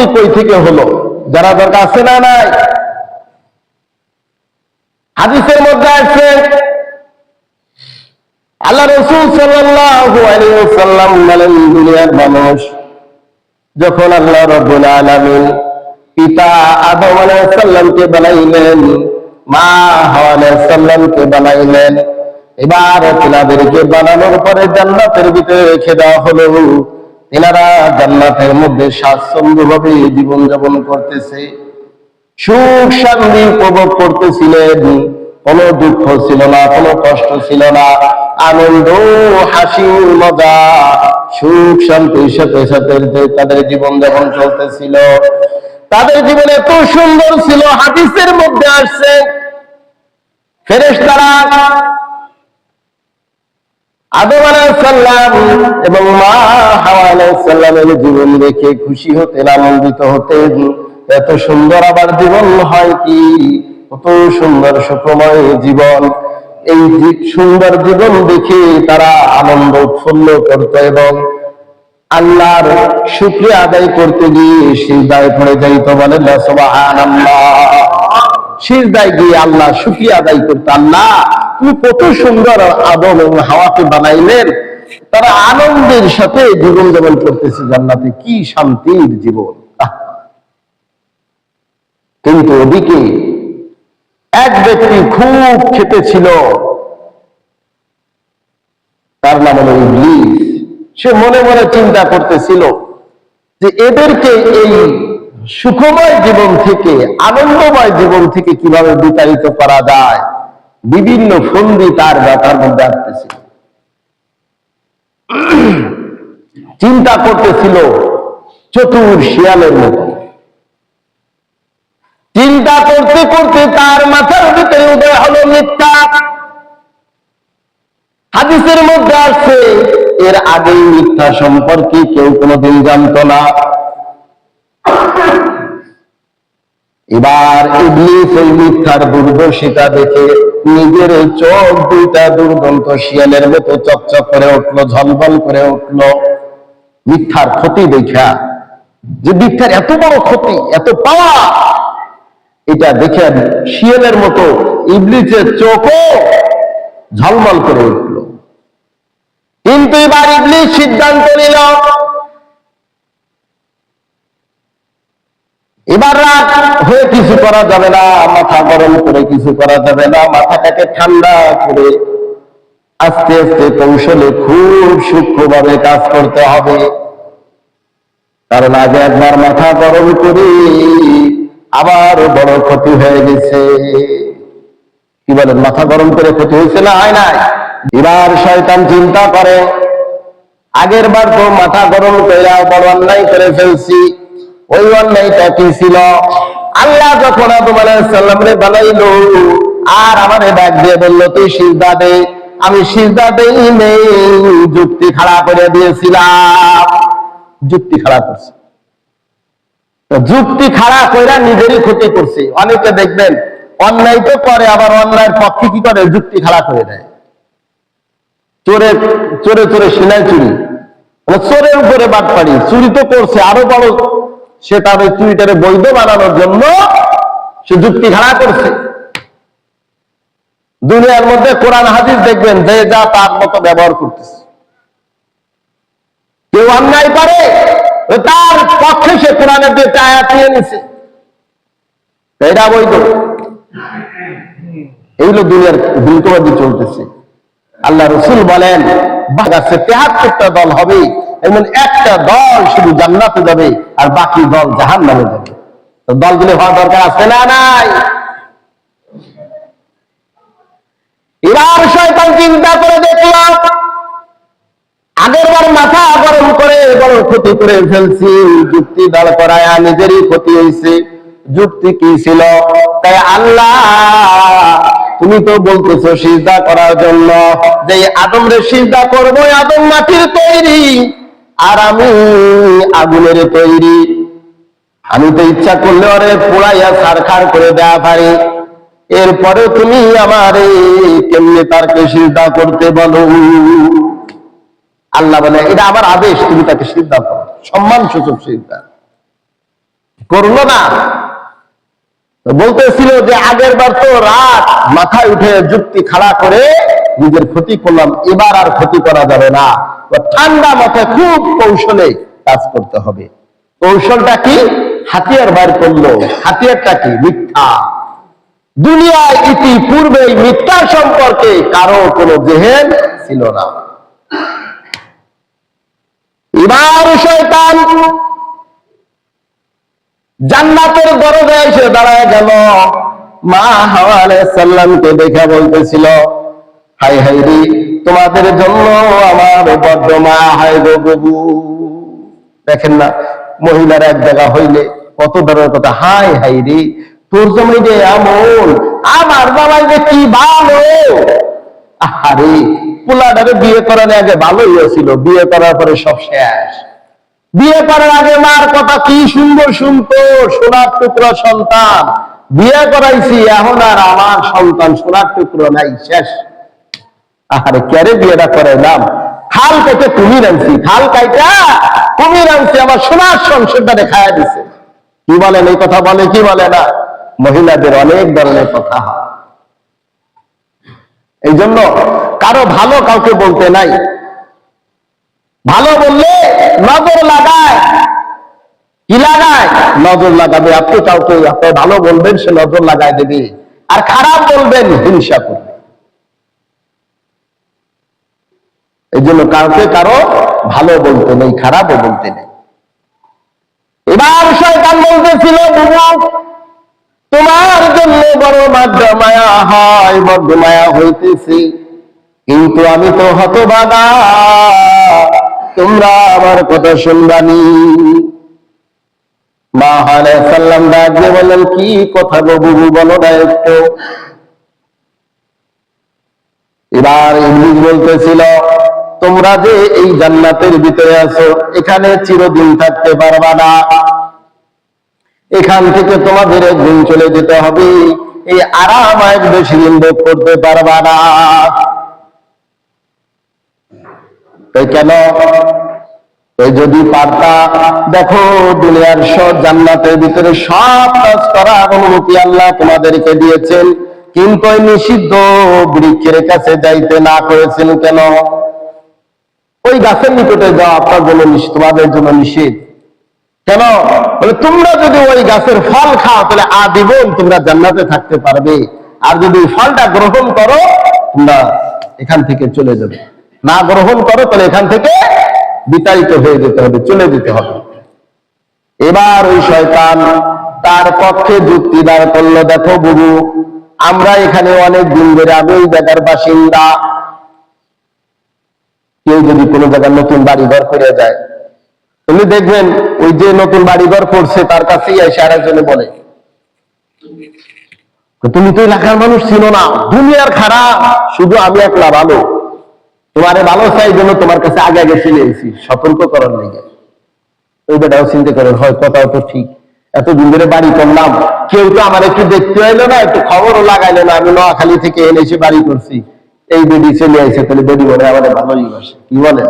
উন্নতি কই থেকে হলো? যারা দরকার আছে না নাই? হাদিসের মধ্যে আছে, আল্লাহ রসুল ওয়াসাল্লাম বলেন, দুনিয়ার মানুষ যখন আল্লাহ রব্বুল আলামিন পিতা আদম আলাইহিস সালামকে বানাইলেন, মা হাওয়া আলাইহিস সালামকে বানাইলেন, এবার তিনাদেরকে বানানোর পরে জান্নাতের ভিতরে রেখে দেওয়া হলো। তিনারা জান্নাতের মধ্যে স্বাচ্ছন্দ্য ভাবে জীবন যাপন করতেছে। সুখ শান্তি উপভোগ করতেছিলেন। কোনো দুঃখ ছিল না, কোনো কষ্ট ছিল না। আনন্দ, হাসি, মজা, সুখ শান্তির সাথে সাথে তাদের জীবন যাপন চলতেছিল। তাদের জীবন এত সুন্দর ছিল, হাদিসের মধ্যে আসছে। ফেরেশতারা আদম আলাইসাল্লাম এবং মা হাওয়া আলাইসাল্লামের জীবন দেখে খুশি হতেন, আনন্দিত হতেন। এত সুন্দর আবার জীবন হয় কি? কত সুন্দর সুখময় জীবন। এই সুন্দর জীবন দেখে তারা আনন্দ উৎফুল্ল করত এবং আল্লাহর শুক্রিয়া আদায় করতে গিয়ে সিজদায় পড়ে যাইত বলেন সুবহানাল্লাহ। সিজদায় গিয়ে আল্লাহ আদায় করতো, আল্লাহ তুমি কত সুন্দর আদম এবং হাওয়াকে বানাইলেন, তারা আনন্দের সাথে জীবন যাপন করতেছে জান্নাতে। কি শান্তির জীবন। কিন্তু ওদিকে এক ব্যক্তি খুব খেতে ছিল। তার নাম হলো ইবলিস। সে মনে মনে চিন্তা করতেছিল যে এদেরকে এই সুখময় জীবন থেকে, আনন্দময় জীবন থেকে কীভাবে বিতাড়িত করা যায়। বিভিন্ন ফন্দি তার ব্যাপার মধ্যে আসতেছিল। চিন্তা করতেছিল চতুর শিয়ালের মতো। চিন্তা করতে করতে তার মাথার ভিতরে উদয় হলো মিথ্যা। হাদিসের মধ্যে আছে এর আগেই মিথ্যা সম্পর্কে কেউ কোনোদিন জানতো না। এবার ইবলিস ওই মিথ্যার দুর্দর্শিতা দেখে নিজের চোখ দুইটা দুর্গন্ত শিয়ালের মতো চকচক করে উঠল, ঝলমল করে উঠল। মিথ্যার ক্ষতি দেখা। যে মিথ্যার এত বড় ক্ষতি, এত পাওয়া, এটা দেখে শিয়ালের মতো ইবলিসের চোখও ঝলমল করে উঠল। কিন্তু এবার ইবলিস সিদ্ধান্ত নিল, এবার রাত হয়ে কিছু করা যাবে না, মাথা গরম করে কিছু করা যাবে না, মাথাটাকে ঠান্ডা করে আস্তে আস্তে কৌশলে খুব সূক্ষ্মভাবে কাজ করতে হবে। কারণ আগে একবার মাথা গরম করে আবার বড় ক্ষতি হয়ে গেছে। কি বলেন, মাথা গরম করে ক্ষতি হয়েছে না হয় নাই? এবার শয়তান চিন্তা করে, আগের বার তো মাথা গরম করে বড় অন্যায় করে ফেলছি, ওই অন্যায়টা কি ছিল? আল্লাহ যখন আদম আলাইসাল্লাম রে বানাইলো, আর আমারে ডাক দিয়ে বলল, তুই সিজদা দে। আমি সিজদা দেই নেই, যুক্তি খাড়া করে দিয়েছিলাম। যুক্তি খাড়া করছে। যুক্তি খাড়া কইরা নিজেরই ক্ষতি করছে। অনেকে দেখবেন, অন্যায় তো করে, আবার অন্যায়ের পক্ষে কি করে? যুক্তি খাড়া করে দেয়। চোরে চোরে চোরে সিনাই চুরি। মানে চোরের উপরে বাদ পাড়ি চুরি তো করছে, আরও বড় সে তার ওই চুরিটারে বৈধ বানানোর জন্য সে যুক্তি খাড়া করছে। দুনিয়ার মধ্যে কোরআন, হাদিস দেখবেন, যে যা তার মতো ব্যবহার করতেছে। কেউ অন্যায় পারে তার পক্ষে সে কোরআনের দিয়ে আয়াত নিয়ে নিছে। এটা বৈধ। এইগুলো দুনিয়ার দ্রুতবাদী চলতেছে। আল্লাহ রসুল বলেন বাগাছে তেহাত্তরটা দল হবে এমন একটা দল শুধু জান্নাতে যাবে আর বাকি দল জাহান নামে যাবে। তো দলগুলো হওয়া দরকার আছে না নাই? শয়তান চিন্তা করে আগের বার মাথা গরম করে বড় ক্ষতি করে ফেলছি, যুক্তি দাঁড় করায় নিজেরই ক্ষতি হয়েছে যুক্তি কি ছিল? তাই আল্লাহ, তুমি তো বলতেছো সিজদা করার জন্য, যে আদম রে সিজদা করব, আদম মাটির তৈরি। আর আমি আগুনের তৈরি। আমি তো ইচ্ছা করলে ওরে পোড়াইয়া সারখার করে দেওয়া পারি। এরপরে তুমি আমারে কেমনে তারকে সিজদা করতে বলো? আল্লাহ বলে, এটা আমার আদেশ, তুমি তাকে সিদ্ধা করো। সম্মান সূচক সিদ্ধা করল না। বলতেছিল যে, আগের বার তো রাত মাথায় উঠে যুক্তি খাড়া করে নিজের ক্ষতি করলাম, এবার আর ক্ষতি করা যাবে না। ঠান্ডা মাথায় খুব কৌশলে কাজ করতে হবে। কৌশলটা কি? হাতিয়ার বার করল। হাতিয়ারটা কি? মিথ্যা। দুনিয়ায় ইতিপূর্বে মিথ্যা সম্পর্কে কারও কোনো জেহেন ছিল না। এবার শয়তান জান্নাতের দরজায় এসে দাঁড়ায় গেল। মা হাওয়া সাল্লামকে দেখে বলতেছিল হাই হাই রে, তোমাদের জন্য আমার বড্ড হাই গো গবু দেখেন না, মহিলার এক জায়গা হইলে কত ধরনের কথা, হাই হাই রে, তোর জমি যে এমন, আমার জামাই যে কি ভালো। আরে পোলাটারে বিয়ে করার আগে ভালোই ছিল বিয়ে করার পরে সব শেষ। বিয়ে করার আগে মার কথা কি সুন্দর শুনতো, সোনার টুকরো সন্তান। বিয়ে করাইছি, এখন আর আমার সন্তান, সোনার টুকরো নাই, শেষ। আরে ক্যারে বিয়েটা করাইলাম? খাল কেটে কুমির আনছি খাল কাইটা কুমির আনছি আমার সোনার সংসারটা দেখায় দিছে। কি বলেন এই কথা বলে, কি বলে না? মহিলাদের অনেক ধরনের কথা হয়। এই জন্য কারও ভালো কাউকে বলতে নাই। ভালো বললে নজর লাগায়। কি লাগায়? নজর লাগাবে। আপনি কাউকে আপনি ভালো বলবেন, সে নজর লাগায় দেবে। আর খারাপ বলবেন, হিংসা করবে। এই জন্য কাউকে কারও ভালো বলতে নেই, খারাপও বলতে নেই। এবার শয়তান বলতেছিল তোমার জন্য বড় মায়া হয় মায়া কিন্তু আমি তো হতবাগা, তোমরা আমার কথা শুনবানি। মা সাল্লাম ডাক বললেন, কি কথা গো বুবু, বলো না একটু। এবার ইংলিশ বলতেছিল তোমরা যে এই জান্নাতের ভিতরে আছো, এখানে চিরদিন থাকতে পারবা না। এখান থেকে তোমাদের একদিন চলে যেতে হবে। এই আরাম এক বেশি দিন ভোগ করতে পারবা না। তাই কেন? যদি পারতা, দেখো দুনিয়ার সব জান্নাতের ভিতরে সব কাজ করার অনুমতি আল্লাহ তোমাদেরকে দিয়েছেন। কিন্তু নিষিদ্ধ বৃক্ষের কাছে যাইতে না করেছেন কেন? ওই গাছের নিকটে যাওয়া আপনার জন্য তোমাদের জন্য নিষেধ। কেন? বলে, তোমরা যদি ওই গাছের ফল খাও, তাহলে আজীবন তোমরা জান্নাতে থাকতে পারবে। আর যদি ফলটা গ্রহণ করো, তোমরা এখান থেকে চলে যাবে। না গ্রহণ করো, তাহলে এখান থেকে বিতাড়িত হয়ে যেতে হবে, চলে যেতে হবে। এবার ওই শয়তান তার পক্ষে যুক্তি দাঁড় করল, দেখো বুবু আমরা এখানে অনেক দিন ধরে আমি ওই জায়গার বাসিন্দা কেউ যদি কোনো জায়গায় নতুন বাড়ি ঘর করে যায় তুমি দেখবেন ওই যে নতুন বাড়িঘর করছে, তার কাছেই এসে আরেকজনে বলে। তুমি তো এলাকার মানুষ ছিল না, দুনিয়ার খারাপ, শুধু আমি একলা ভালো। তোমারে ভালো চাই জন্য তোমার কাছে আগে আগে চলে এসেছি সতর্ক করার লেগে। ওই বেটাও চিন্তা করেন, হয় কথাও তো ঠিক। এতদিন ধরে বাড়ি করলাম, কেউ তো আমার একটু দেখতে এলো না, একটু খবরও লাগাইলো না, আমি নোয়াখালী থেকে এনে এসে বাড়ি করছি। এই বেডি চলে আসে তাহলে বেডি বলে, আমাদের ভালোই বাসে কি বলেন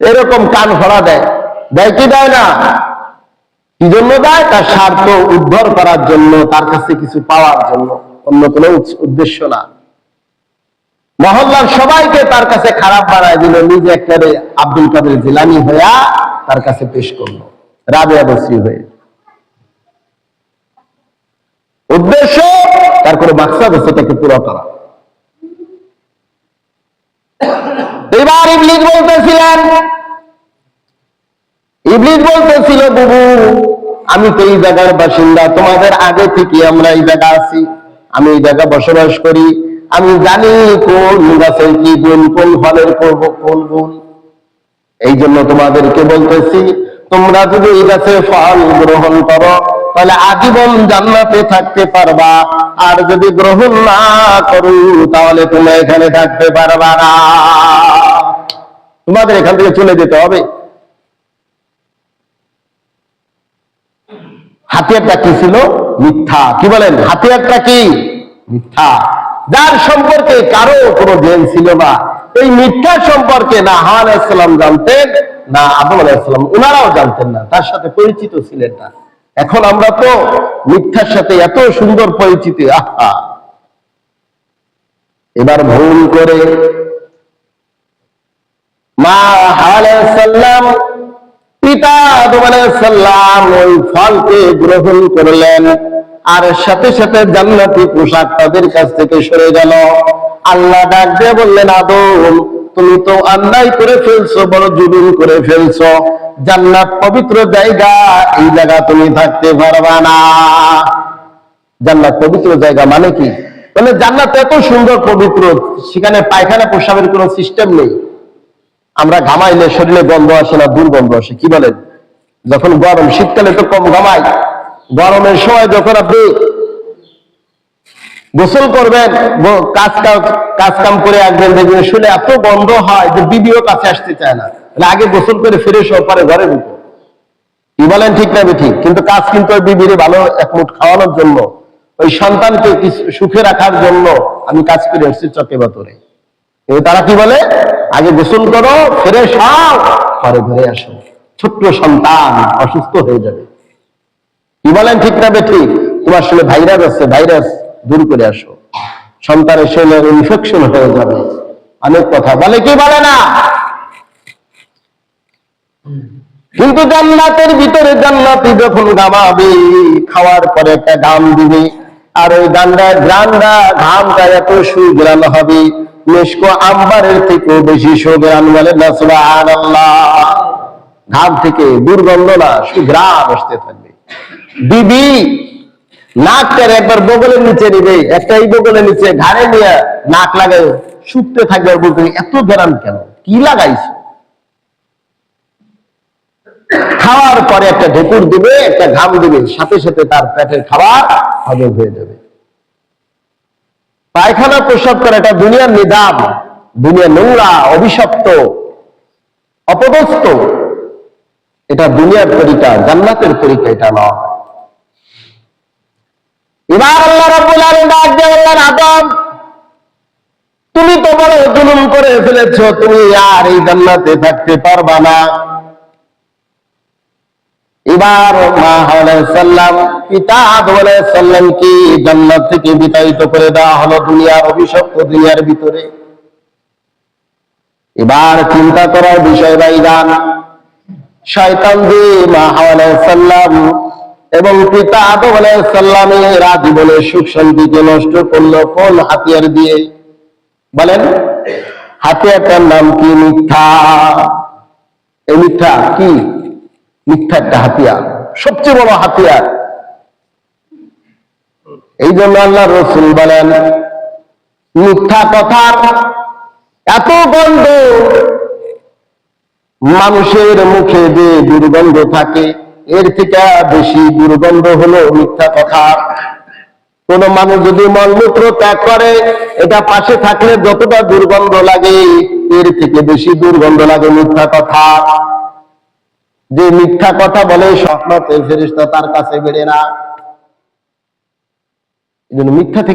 এরকম কান ভরা দেয়। দেয় কি দেয় না? কি জন্য দেয়? তার স্বার্থ উদ্ধার করার জন্য, তার কাছে কিছু পাওয়ার জন্য। অন্য কোনো উদ্দেশ্য না। মহল্লার সবাইকে তার কাছে খারাপ বানায় দিল, নিজে একেবারে আব্দুল কাদের জিলানি হইয়া তার কাছে পেশ করল। রাবে বসরি হয়ে। উদ্দেশ্য তার কোনো বাক্সা বসে তাকে পুরো করা। এবার ইবলিস বলতেছিলেন বলতেছিল, বুবু, আমি তো এই জায়গার বাসিন্দা, তোমাদের আগে থেকে আমরা এই জায়গা আছি, আমি এই জায়গা বসবাস করি, আমি জানি কোন গাছের কি গুণ, কোন ফলের করব, কোন গুণ। এই জন্য তোমাদেরকে বলতেছি, তোমরা যদি এই গাছের ফল গ্রহণ করো তাহলে আজীবন জান্নাতে থাকতে পারবা। আর যদি গ্রহণ না করো, তাহলে তোমরা এখানে থাকতে পারবা না। তোমাদের এখান থেকে চলে যেতে হবে। হাতিয়ারটা কি ছিল? মিথ্যা। কি বলেন? হাতিয়ারটা কি? মিথ্যা। যার সম্পর্কে কারও কোনো জ্ঞান ছিল না। এই মিথ্যা সম্পর্কে না হান ইসলাম জানতেন, না আদম আলাইসালাম ওনারাও জানতেন না। তার সাথে পরিচিত ছিলেন না। এখন আমরা তো মিথ্যার সাথে এত সুন্দর পরিচিতি, আহা। এবার ভুল করে মা সাল্লাম পিতা সাল্লাম ওই ফলকে গ্রহণ করলেন আর সাথে সাথে জান্নাতি পোশাক তাদের কাছ থেকে সরে গেল। আল্লাহ ডাক দিয়ে বললেন, আদম তুমি তো অন্যায় করে ফেলছো, বড় জুলুম করে ফেলছো। জান্নাত পবিত্র জায়গা, এই জায়গা তুমি থাকতে পারবা না। জান্নাত পবিত্র জায়গা মানে কি? মানে জান্নাত এত সুন্দর পবিত্র, সেখানে পায়খানা প্রসাবের কোনো সিস্টেম নেই। আমরা ঘামাইলে শরীরে গন্ধ আসে না, দুর্গন্ধ আসে, কি বলেন? যখন গরম, শীতকালে তো কম ঘামাই। গরমের সময় যখন আপনি গোসল করবেন কাজ কাজ কাম করে আসবেন, দেখবেন শুনে এত গন্ধ হয় যে বিবিও কাছে আসতে চায় না। আগে গোসল করে ফিরে সব পরে ঘরে ঢুকো। কি বলেন ঠিক না ঠিক কিন্তু কাজ কিন্তু বিবির ভালো এক মুঠ খাওয়ানোর জন্য, ওই সন্তানকে সুখে রাখার জন্য আমি কাজ করে এসেছি চকে বাতরে তারা কি বলে? আগে গোসল করো, ফিরে সব ঘরে ঘরে আসো। ছোট্ট সন্তান অসুস্থ হয়ে যাবে। কি বলেন ঠিক না ঠিক তোমার শরীরে ভাইরাস আছে, ভাইরাস। দূর করে আসো। সন্তানের শরীরে ইনফেকশন হয়ে যাবে। অনেক কথা। বলে কি বলে না? কিন্তু জান্নাতের ভিতরে জান্নাতি যখন গামাবে খাওয়ার পরে একটা গাম দিবে। আর ওই গান্ডা গ্রান্ডা ঘামটা এত সুগ্রান হবে। মেশকো আম্বারের থেকেও বেশি সুগ্রান বলে না ঘাম থেকে দুর্গন্ধ না সুগ্রাম আসতে থাকবে। বিবি নাকটার একবার বগলের নিচে নিবে একটা এই বগলের নিচে ঘাড়ে নিয়ে নাক লাগাই শুকতে থাকবে আর বলতে এত কেন? কি লাগাইছো? খাওয়ার পরে একটা ঢেকুর দিবে, একটা ঘাম দিবে, সাথে সাথে তার পেটের খাবার হজম হয়ে যাবে। পায়খানা প্রসব করে এটা দুনিয়ার নিদাম দুনিয়া নোংরা, অভিশপ্ত, অপদস্থ। এটা দুনিয়ার তরিকা জান্নাতের তরিকা এটা নয়। এবার আল্লাহ রাব্বুল আলামিন ডাক দিয়ে আদম, তুমি তো বড় জুলুম করে ফেলেছো, তুমি আর এই জান্নাতে থাকতে পারবা না। এবার মা সাল্লাম পিতা আদম সাল্লাম কি জান্নাত থেকে বিতাড়িত করে দেওয়া হলো দুনিয়ার অভিশপ্ত দুনিয়ার ভিতরে। এবার চিন্তা করার বিষয় বাইগান শয়তান দিয়ে মা সাল্লাম এবং পিতা আদম সাল্লামের আজীবনের সুখ শান্তিকে নষ্ট করল কোন হাতিয়ার দিয়ে। বলেন, হাতিয়ারটার নাম কি মিথ্যা? এই মিথ্যা কি? মিথ্যা একটা হাতিয়ার, সবচেয়ে বড় হাতিয়ার। এই জন্য আল্লাহ রসুল বলেন, মিথ্যা কথার এত গন্ধ মানুষের মুখে যে দুর্গন্ধ থাকে এর থেকে বেশি দুর্গন্ধ হলো মিথ্যা কথা। কোন মানুষ যদি মলমূত্র ত্যাগ করে, এটা পাশে থাকলে যতটা দুর্গন্ধ লাগে, এর থেকে বেশি দুর্গন্ধ লাগে মিথ্যা কথা। যে মিথ্যা কথা বলে স্বপ্নতে তার কাছে বেড়ে না। মিথ্যা থেকে